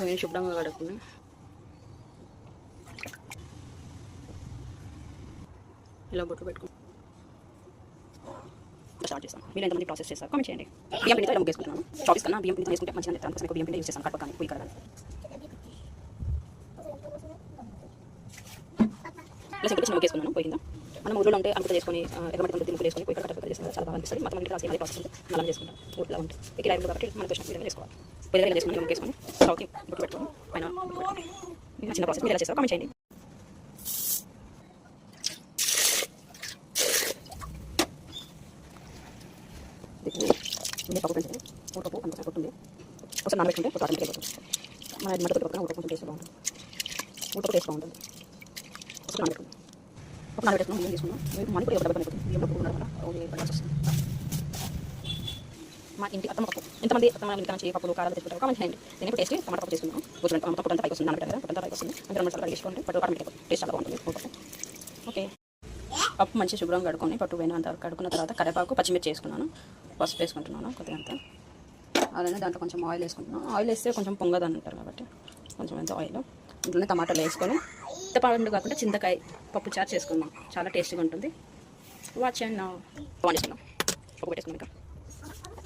నేను శుభ్రంగా కడుక్కున్నా. ఇలా బొట్టు పెట్టుకుని స్టార్ట్ చేస్తాను. మీరు ఎంతమంది ప్రాసెస్ చేస్తారు? కామెంట్ చేయండి. బియ్యం పిండితో ఇలా ముగ్గేసుకుంటున్నాను. చాపీస్ కన్నా బియ్యం పిండితో వేసుకుంటే మంచిగా దానికోసం ఎక్కువ బియ్యం పిండి యూస్ చేస్తాను. కడప కానీ పోయి కడగాలి. ప్లస్ ఇంకొక చిన్న ముగ్గేసుకున్నాను పోయిందా? మనం ఊళ్ళో ఉంటే అంతా చేసుకొని ఆ, కొంత ముగ్గులు వేసుకొని పోయి కట్ట చేసుకుంటే చాలా బాగా అనిపిస్తుంది. మొత్తం ఇంటి రాసి అదే ప్రాసెస్ ఉంటుంది చేసుకుంటాం ఊళ్ళో ఉంటుంది ఇక్కడ రైలు కాబట్టి మనకు వేసుకోవాలి విధంగా దగ్గర చేసుకుని ముగ్గేసుకొని స్టవ్కి బుట్టు పెట్టుకొని పైన ఇది చిన్న ప్రాసెస్ మీరు ఎలా చేస్తారో కామెంట్ చేయండి ఇది పప్పు పెంచండి ఊటపు అందుకోసం కొట్టుంది ఒకసారి నానబెట్టుకుంటే పొట్టు ఆటోమేటిక్ అయిపోతుంది మన మట్టి కొద్ది పక్కన కొంచెం టేస్ట్ బాగుంటుంది ఊటపు టేస్ట్ బాగుంటుంది ఒకసారి నానబెట్టుకుందాం ఒక నానబెట్టుకున్నాం తీసుకున్నాం మీకు ఒక డబ్బా ఉండడం వల్ల పడాల్సి వస్తుంది మా ఇంటి అత్తమ్మ పప్పు. ఎంతమంది అత్తమ్మ ఇంటి చేయ పప్పులు కారాలు తెచ్చుకుంటారు కామెంట్ చేయండి. నేను ఇప్పుడు టేస్ట్ టమాటా పప్పు చేసుకున్నాను కూర్చోండి మొత్తం పొట్టంతా పైకి వస్తుంది నానబెట్టారు పొట్టంతా అంతా పైకి వస్తుంది. ఇంకా రెండు సార్లు వేసుకోండి పట్టు ఆటోమేటిక్ టేస్ట్ చాలా బాగుంటుంది ఓకే. పప్పు మంచి శుభ్రంగా కడుక్కొని పట్టు పోయిన అంత తర్వాత కరివేపాకు పచ్చిమిర్చి వేసుకున్నాను. పసుపు వేసుకుంటున్నాను కొద్దిగా అంత. అలానే దాంట్లో కొంచెం ఆయిల్ వేసుకుంటున్నాను. ఆయిల్ వేస్తే కొంచెం పొంగదని అంటారు కాబట్టి కొంచెం ఎంత ఆయిల్. ఇంట్లోనే టమాటాలు వేసుకొని చింతపండు కాకుండా చింతకాయ పప్పు చారు చేసుకుందాం. చాలా టేస్టీగా ఉంటుంది. వాచ్ అండ్ ఆన్ చేసుకుందాం పప్పు పెట్టేసుకుందాం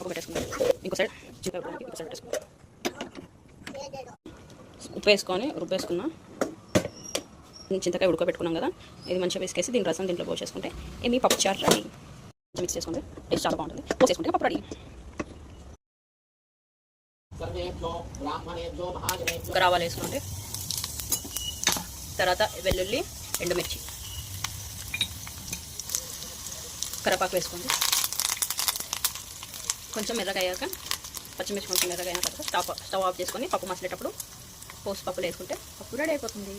ఇంకా పెట్టేసుకుందాం ఇంకో సైడ్ చింతకాయ ఉడకడానికి ఇంకో సైడ్ పెట్టేసుకుందాం ఉప్పు వేసుకొని రుబ్బేసుకున్నా చింతకాయ ఉడకబెట్టుకున్నాం కదా. ఇది మంచిగా వేసుకేసి దీని రసం దీంట్లో పోసేసుకుంటే ఇది పప్పు చారు రెడీ. మిక్స్ చేసుకుంటే టేస్ట్ చాలా బాగుంటుంది. పోసేసుకుంటే పప్పు రెడీ. రావాలి వేసుకుంటే తర్వాత వెల్లుల్లి ఎండుమిర్చి. కరపాకు వేసుకోండి. కొంచెం ఎర్రగయ్యాక పచ్చిమిర్చి కొంచెం ఎర్రగైన తర్వాత స్టవ్ స్టవ్ ఆఫ్ చేసుకొని పప్పు మసిలేటప్పుడు పోసి పప్పులు వేసుకుంటే పప్పు రెడీ అయిపోతుంది.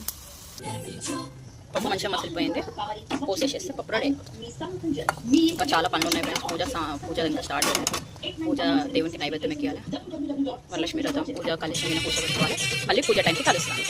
పప్పు మంచిగా మసిలిపోయింది. పోసేసేస్తే పప్పు రెడీ అయిపోతుంది. ఇంకా చాలా పనులు ఉన్నాయి ఫ్రెండ్స్. పూజ పూజ ఇంకా స్టార్ట్ పూజ దేవునికి నైవేద్యం ఎక్కియాలి వరలక్ష్మి రథం పూజ కలిసి పూజ పెట్టుకోవాలి. మళ్ళీ పూజ టైంకి కలుస్తాను.